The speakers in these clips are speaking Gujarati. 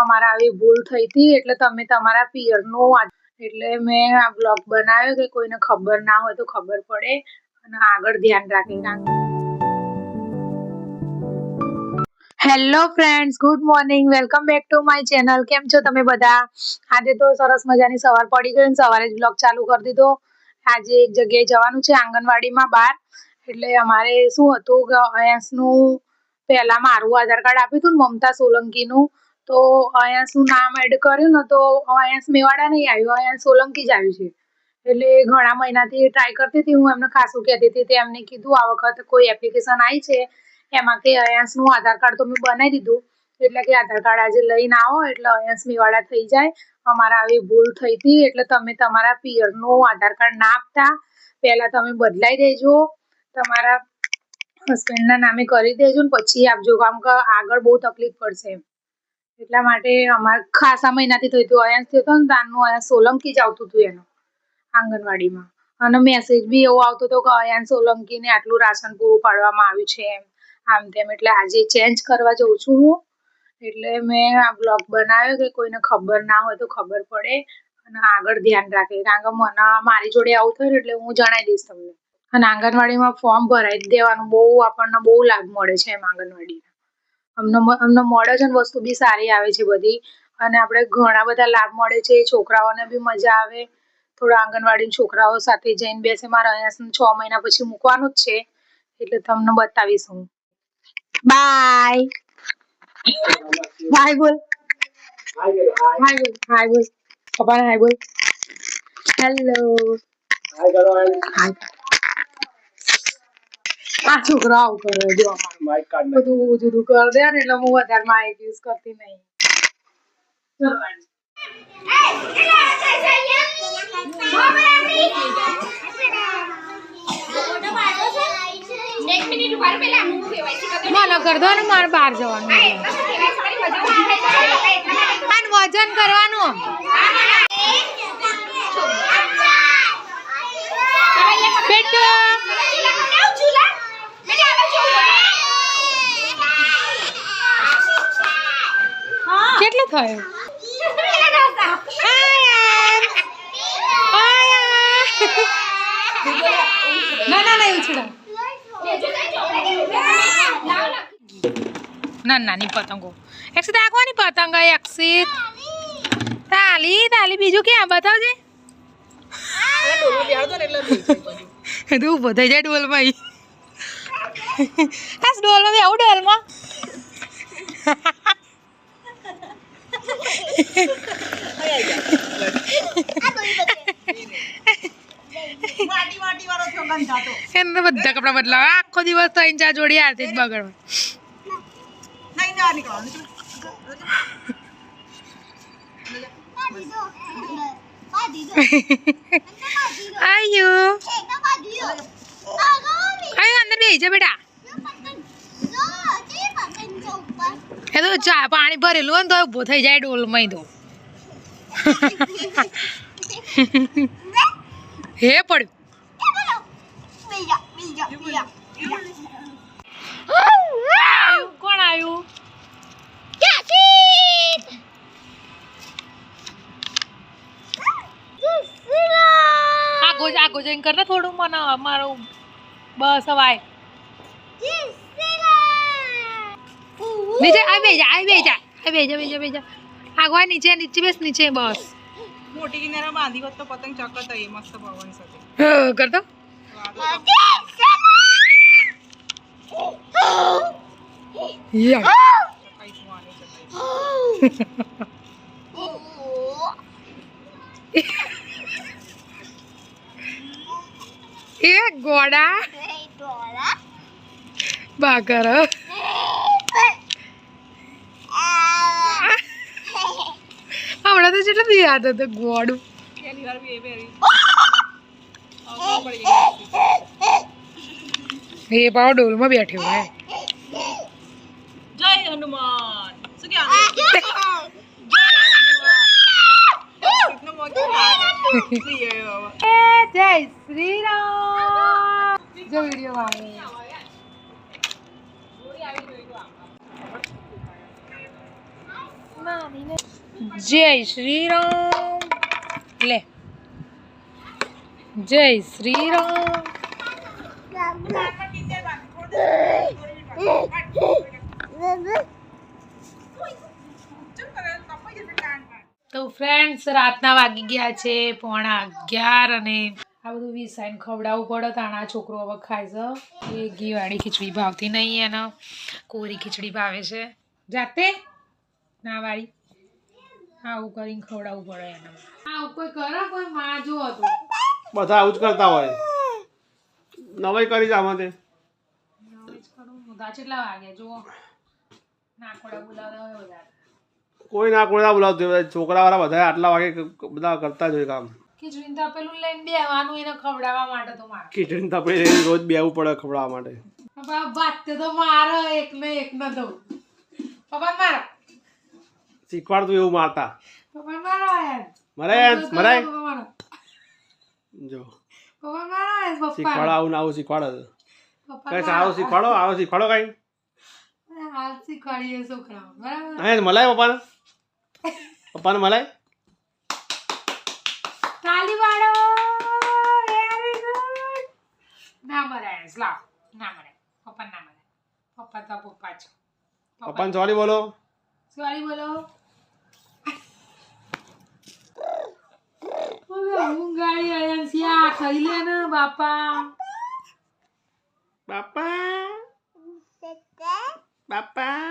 અમારા આવી ભૂલ થઈ હતી એટલે તમે તમારા પિયરનું એટલે મેં આ બ્લોગ બનાવ્યો કે કોઈને ખબર ના હોય તો ખબર પડે અને આગળ ધ્યાન રાખે hello friends good morning welcome back to my channel કેમ છો તમે બધા? આજે તો સરસ મજાની સવાર પડી ગઈ સવારે જ બ્લોગ ચાલુ કરી દીધો. આજે એક જગ્યાએ જવાનું છે આંગણવાડીમાં બહાર. એટલે અમારે શું હતું કે અયાસનું પહેલા મારું આધાર કાર્ડ આપ્યું હતું ને મમતા સોલંકીનું. તો અયાસનું નામ એડ કર્યું ને તો અહીંયા મેવાડા નહીં આવ્યું, અહીંયા સોલંકી જ આવ્યું છે. એટલે ઘણા મહિનાથી ટ્રાય કરતી હતી, હું એમને ખાસું કહેતી હતી તે એમને કીધું આ વખત કોઈ એપ્લિકેશન આવી છે, એમાં કે અયાસનું આધાર કાર્ડ તો મેં બનાવી દીધું. એટલે કે આધાર કાર્ડ આજે લઈને આવો, એટલે અયાંશ મેવાડા થઈ જાય. અમારા આવી ભૂલ થઈ હતી, એટલે તમે તમારા પિયરનું આધાર કાર્ડ ના આપતા. પહેલા તમે બદલાઈ દેજો, તમારા હસબન્ડના નામે કરી દેજો ને પછી આપજો, કામ કે આગળ બહુ તકલીફ પડશે એમ. એટલા માટે અમારે ખાસા મહિનાથી થયું હતું. અહીંયા થયું હતું ને ત્યાંનું અહીંયા સોલંકી જ આવતું હતું એનું, આંગણવાડીમાં. અને મેસેજ બી એવો આવતો હતો કે અયાન સોલંકીને આટલું રાશન પૂરું પાડવામાં આવ્યું છે એમ. આમ તેમ એટલે આજે ચેન્જ કરવા જઉં છું હું. એટલે મેં આ બ્લોગ બનાવ્યો કે કોઈને ખબર ના હોય તો ખબર પડે અને આગળ ધ્યાન રાખે. કારણ કે મને મારી જોડે આવું થયું એટલે હું જણાવી દઈશ તમને. અને આંગણવાડીમાં ફોર્મ ભરાઈ દેવાનું. બહુ આપણને બહુ લાભ મળે છે એમ આંગણવાડીના અમને અમને મળે છે ને વસ્તુ બી સારી આવે છે બધી. અને આપણે ઘણા બધા લાભ મળે છે છોકરાઓને બી મજા આવે. થોડા આંગણવાડી છોકરાઓ સાથે જઈને બેસે. મારા અહીંયા છ મહિના પછી મૂકવાનું જ છે. એટલે તમને બતાવીશ હું. બાય હાય બોલ. હાય બોલ. હાય બોલ. પપ્પાને હાય બોલ. હેલો હાય આ છોકરો આવું કરે જો. બધું જુદું કરી દે ને એટલે હું વધારે માઇક યુઝ કરતી નહીં. મને કર દો ને મારે બહાર જવાનું વજન કરવાનું. બેટો. કેટલું થયું? ના ના ના ઉછળા ના નાની પતંગો એક્સિત આગવાની પતંગ એક્સિત તાલી તાલી, બીજું ક્યાં? બતાવજે. તો થઈ જાય ડોલમાં. આ ડોલમાં આવું ડોલમાં. એને બધા કપડા બદલાવા. આખો દિવસ તો ચા જોડી આરતી જ બગડવા. આયુ. આયુ અંદર બેસી જા બેટા. એ ચા પાણી ભરેલું હોય ને તો ઊભો થઈ જાય ડોલમાં ઈ તો હે પડ્યું. કોણ આવ્યું? આગો આગો જઈને કરતા થોડું, મને, મારું બસ હવાય. નીચે આ બે જા આ બે જા આ બે જા બે જા બે જા. આગવા નીચે નીચે બેસ નીચે બસ. મોટી કિનારા બાંધી હોત તો પતંગ ચક્કર થઈ મસ્ત પવન સાથે. હ, કરતો? યા. આને એ ગોડા. બાકર તો જેટલું બી યાદ હતું ગોડું. પહેલી વાર બી એ પહેરી. એ પાવ ડોલમાં બેઠ્યો હે. જય હનુમાન. શું જય શ્રી રામ. જો વીડિયો આવે જય શ્રી રામ લે. જય શ્રી રામ તો ફ્રેન્ડ્સ રાતના વાગી ગયા છે, પોણા અગિયાર અને આ બધું વિસાઈને ખવડાવવું પડે તાણા છોકરો હવે ખાય છે. એ ઘીવાળી ખીચડી ભાવતી નહીં અને કોરી ખીચડી ભાવે છે. જાતે? ના વાળી. આવું કરીને ખવડાવવું પડે એને. આવું કોઈ કરે? કોઈ માં જો હતું. બધા આવું જ કરતા હોય. નવાઈ કરી જામાં તે. કેટલા વાગે? જુઓ. નાકોડા બોલાવતા હોય બધા. કોઈ ના કોઈ ના બોલાવતું હોય. છોકરા વાળા બધા આટલા વાગે બધા કરતા જ હોય કામ. ખીચડી તપેલું લઈને બેવાનું એને ખવડાવવા માટે તો મારે. ખીચડી તપેલી લઈને રોજ બેવું પડે ખવડાવવા માટે. પપ્પા વાત તો મારે એક ને એક ન દઉં. પપ્પા મારો શીખવાડતું એવું મારતા પપ્પા મરાય મરાય જો. પપ્પા મારો યાર પપ્પા. શીખવાડો આવું આવું શીખવાડો. કઈ સારું શીખવાડો આવું શીખવાડો કઈ? શીખવાડીએ છોકરાઓ બરાબર? મલાય પપ્પાને? પપ્પાને મલાય? તાલી વાળો વેરી ગુડ ના મરાય ના મરાય પપ્પા ના મરાય પપ્પા તો પપ્પા છો. પપ્પાને સોરી બોલો. સોરી બોલો ઓલે ઊંઘાડી આયા છે આ ખાઈ લે ને બાપા. બાપા. બાપા.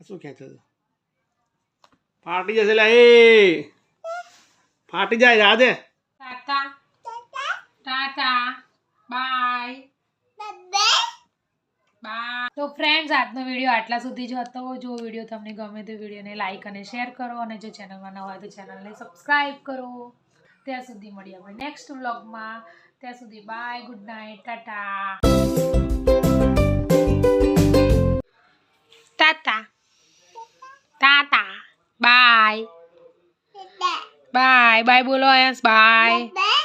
શું ખેંચે છે? ફાટી જશે લે ફાટી જાય Radhe tata. Tata. Bye. Bye. તો ફ્રેન્ડ્સ આજનો વીડિયો આટલા સુધી જ હતો. જો વીડિયો તમને ગમે તો વિડીયોને લાઇક અને શેર કરો. અને જો ચેનલમાં નવા હોય તો ચેનલને સબસ્ક્રાઈબ કરો. ત્યાં સુધી મળીએ આપણે નેક્સ્ટ વ્લોગમાં ત્યાં સુધી bye good night tata tata tata bye bye bye બોલો આયસ બાય